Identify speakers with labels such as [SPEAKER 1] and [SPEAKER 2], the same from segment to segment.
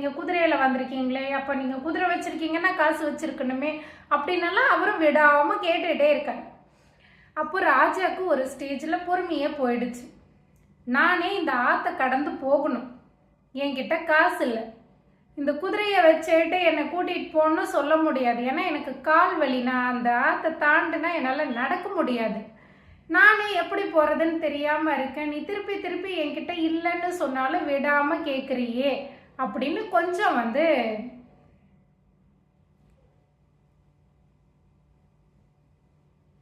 [SPEAKER 1] நீங்கள் குதிரையில் வந்திருக்கீங்களே அப்போ நீங்கள் குதிரை வச்சுருக்கீங்கன்னா காசு வச்சுருக்கணுமே அப்படின்னலாம் அவரும் விடாமல் கேட்டுகிட்டே இருக்காரு. அப்போ ராஜாவுக்கு ஒரு ஸ்டேஜில் பொறுமையே போயிடுச்சு. நானே இந்த ஆற்றை கடந்து போகணும். என்கிட்ட காசு இல்லை. இந்த குதிரையை வச்சுட்டு என்னை கூட்டிகிட்டு போகணும்னு சொல்ல முடியாது. ஏன்னா எனக்கு கால் வலி. நான் அந்த ஆற்றை தாண்டினா என்னால் நடக்க முடியாது. நானே எப்படி போகிறதுன்னு தெரியாமல் இருக்கேன். நீ திருப்பி திருப்பி என்கிட்ட இல்லைன்னு சொன்னாலும் விடாமல் கேட்குறியே அப்படின்னு கொஞ்சம் வந்து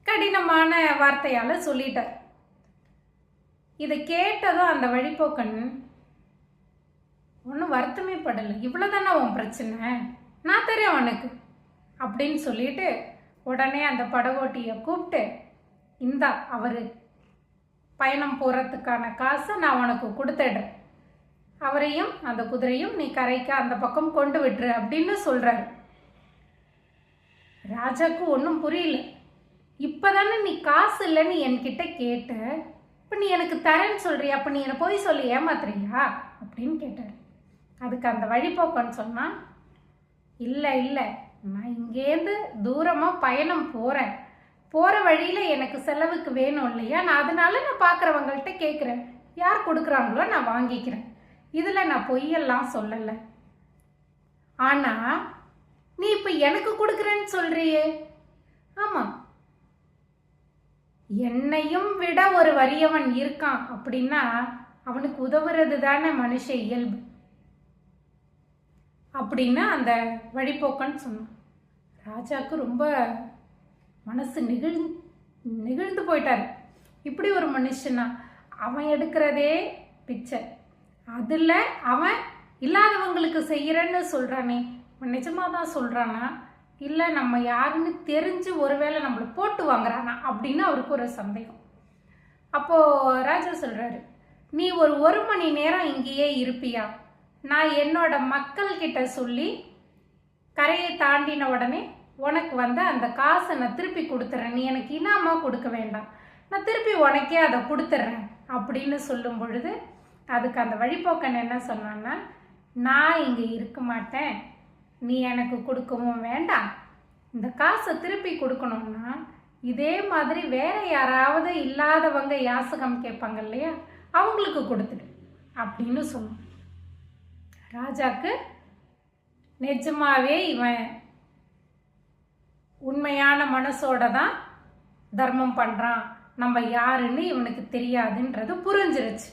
[SPEAKER 1] கடினமான வார்த்தையால் சொல்லிட்டார். இதை கேட்டதும் அந்த வழிபோக்கன் ஒன்றும் வருத்தமே படலை. இவ்வளோதானே உன் பிரச்சனை? நான் தெரியும் உனக்கு. அப்படின்னு சொல்லிட்டு உடனே அந்த படகோட்டியை கூப்பிட்டு இந்தா அவர் பயணம் போகிறதுக்கான காசை நான் உனக்கு கொடுத்துடுறேன். அவரையும் அந்த குதிரையும் நீ கரைக்கு அந்த பக்கம் கொண்டு விட்டுரு அப்படின்னு சொல்கிறாரு ராஜாக்கு ஒன்றும் புரியல. இப்போதானே நீ காசு இல்லைன்னு என்கிட்ட கேட்ட. இப்போ நீ எனக்கு தரேன்னு சொல்றியா? அப்போ நீ என்னை போய் சொல்லி ஏமாத்துறியா? அப்படின்னு கேட்டார். அதுக்கு அந்த வழிபோக்கன்னு சொன்னான் இல்லை இல்லை நான் இங்கேருந்து தூரமாக பயணம் போகிறேன் போகிற வழியில் எனக்கு செலவுக்கு வேணும் இல்லையா? நான் அதனால நான் பார்க்குறவங்கள்ட்ட கேட்குறேன் யார் கொடுக்குறாங்களோ நான் வாங்கிக்கிறேன். இதில் நான் பொய்யெல்லாம் சொல்லலை. ஆனால் நீ இப்போ எனக்கு கொடுக்குறேன்னு சொல்றியே. ஆமாம் என்னையும் விட ஒரு வறியவன் இருக்கான் அப்படின்னா அவனுக்கு உதவுறது தானே மனுஷ இயல்பு. அப்படின்னு அந்த வழிபோக்கன்னு சொன்னான். ராஜாவுக்கு ரொம்ப மனசு நிகழ் நெகிழ்ந்து போயிட்டார். இப்படி ஒரு மனுஷனா அவன் எடுக்கிறதே பிச்சை. அதில் அவன் இல்லாதவங்களுக்கு செய்கிறேன்னு சொல்கிறானே அவன் நிஜமாக தான் சொல்கிறானா இல்லை நம்ம யாருன்னு தெரிஞ்சு ஒருவேளை நம்மளை போட்டு வாங்குறானா அப்படின்னு அவருக்கு ஒரு சந்தேகம். அப்போது ராஜா சொல்கிறாரு நீ ஒரு ஒரு மணி நேரம் இங்கேயே இருப்பியா? நான் என்னோட மக்கள்கிட்ட சொல்லி கரையை தாண்டின உடனே உனக்கு வந்து அந்த காசை நான் திருப்பி கொடுத்துட்றேன் நீ எனக்கு இனாமாக கொடுக்க வேண்டாம். நான் திருப்பி உனக்கே அதை கொடுத்துட்றேன் அப்படின்னு சொல்லும் பொழுது அதுக்கு அந்த வழிபோக்கன் என்ன சொன்னான்னா நான் இங்கே இருக்க மாட்டேன். நீ எனக்கு கொடுக்கவும் வேண்டாம். இந்த காசை திருப்பி கொடுக்கணும்னா இதே மாதிரி வேற யாராவது இல்லாதவங்க யாசகம் கேட்பாங்க இல்லையா? அவங்களுக்கு கொடுத்துடு. அப்படின்னு சொன்னான் ராஜாக்கு நிஜமாவே இவன் உண்மையான மனசோட தான் தர்மம் பண்ணுறான் நம்ம யாருன்னு இவனுக்கு தெரியாதுன்றது புரிஞ்சிருச்சு.